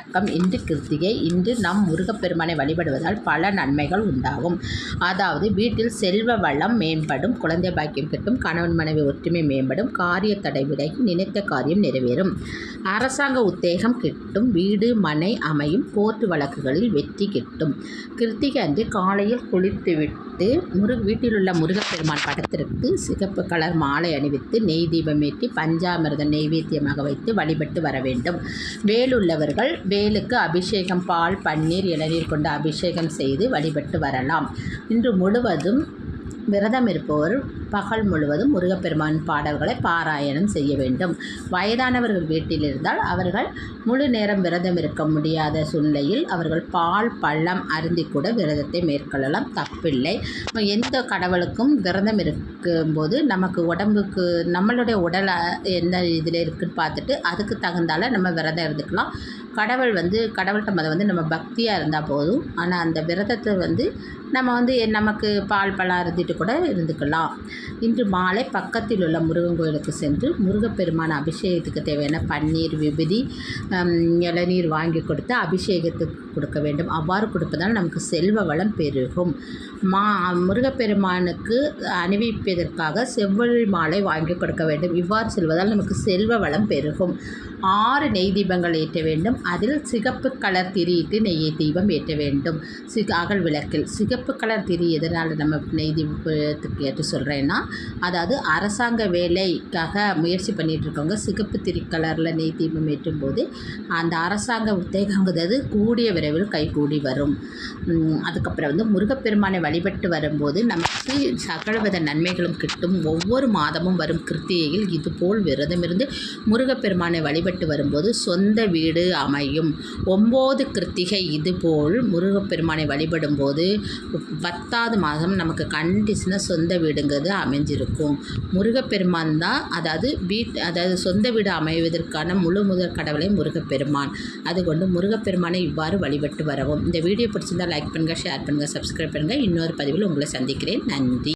வணக்கம் இன்று கிருத்திகை இன்று நம் முருகப்பெருமானை வழிபடுவதால் பல நன்மைகள் உண்டாகும். அதாவது வீட்டில் செல்வ வளம் மேம்படும் குழந்தை பாக்கியம் கிட்டும் கணவன் மனைவி ஒற்றுமை மேம்படும் காரிய தடை விலகி நினைத்த காரியம் நிறைவேறும். அரசாங்க உத்தேகம் கிட்டும் வீடு மனை அமையும் கோர்ட்டு வழக்குகளில் வெற்றி கிட்டும். கிருத்திகை அன்று காலையில் குளித்துவிட்டு முரு வீட்டில் உள்ள முருகப்பெருமான் படத்திற்கு சிகப்பு கலர் மாலை அணிவித்து நெய் தீபமேற்றி பஞ்சாமிர்த நெய்வேத்தியமாக வைத்து வழிபட்டு வர வேண்டும். வேலுள்ளவர்கள் வேலுக்கு அபிஷேகம் பால் பன்னீர் இளநீர் கொண்டு அபிஷேகம் செய்து வழிபட்டு வரலாம். இன்று முழுவதும் விரதம் இருப்பவர் பகல் முழுவதும் முருகப்பெருமான் பாடல்களை பாராயணம் செய்ய வேண்டும். வயதானவர்கள் வீட்டில் இருந்தால் அவர்கள் முழு நேரம் விரதம் இருக்க முடியாத சூழ்நிலையில் அவர்கள் பால் பள்ளம் அருந்தி கூட விரதத்தை மேற்கொள்ளலாம். தப்பில்லை. எந்த கடவுளுக்கும் விரதம் இருக்கும்போது நமக்கு உடம்புக்கு நம்மளுடைய உடல் எந்த இதில் இருக்குன்னு பார்த்துட்டு அதுக்கு தகுந்தால நம்ம விரதம் இருந்துக்கலாம். கடவுள் வந்து கடவுள்கிட்ட முதல் வந்து நம்ம பக்தியாக இருந்தால் போதும். ஆனால் அந்த விரதத்தை வந்து நம்ம வந்து நமக்கு பால் பழம் இருந்துட்டு கூட இருந்துக்கலாம். இன்று மாலை பக்கத்தில் உள்ள முருகன் கோயிலுக்கு சென்று முருகப்பெருமான அபிஷேகத்துக்கு தேவையான பன்னீர் விபதி இளநீர் வாங்கி கொடுத்து அபிஷேகத்துக்கு கொடுக்க வேண்டும். அவ்வாறு கொடுப்பதால் நமக்கு செல்வ வளம் பெருகும். மா முருகப்பெருமானுக்கு அணிவிப்பதற்காக செவ்வழி மாலை வாங்கி கொடுக்க வேண்டும். இவ்வாறு செல்வதால் நமக்கு செல்வ வளம் பெருகும். ஆறு நெய் தீபங்கள் ஏற்ற வேண்டும். அதில் சிகப்பு கலர் திரியிட்டு நெய் தீபம் ஏற்ற வேண்டும். சிக அகல் விளக்கில் சிகப்பு கலர் திரி எதனால் நம்ம நெய் தீபத்துக்கு ஏற்ற சொல்கிறேன்னா அதாவது அரசாங்க வேலைக்காக முயற்சி பண்ணிகிட்டு இருக்கவங்க சிகப்பு திரி கலரில் நெய் தீபம் ஏற்றும் போது அந்த அரசாங்க உத்தேகங்கிறது கூடிய விரைவில் கைகூடி வரும். அதுக்கப்புறம் வந்து முருகப்பெருமானை வழிபட்டு வரும்போது நமக்கு சகலவித நன்மைகளும் கிட்டும். ஒவ்வொரு மாதமும் வரும் கிருத்திகையில் இதுபோல் விரதமிருந்து முருகப்பெருமானை வழிபட்டு வரும்போது சொந்த வீடு அமையும். ஒம்பது கிருத்திகை இதுபோல் முருகப்பெருமானை வழிபடும் போது பத்தாவது மாதம் நமக்கு கண்டிஷனாக சொந்த வீடுங்கிறது அமைஞ்சிருக்கும். முருகப்பெருமான் தான் அதாவது வீட் அதாவது சொந்த வீடு அமைவதற்கான முழு முதல் கடவுளை முருகப்பெருமான். அதுகொண்டு முருகப்பெருமானை இவ்வாறு வழிபட்டு வரவும். இந்த வீடியோ பிடிச்சிருந்தால் லைக் பண்ணுங்கள் ஷேர் பண்ணுங்கள் சப்ஸ்கிரைப் பண்ணுங்கள் இன்னொரு பதிவில் உங்களை சந்திக்கிறேன். நன்றி.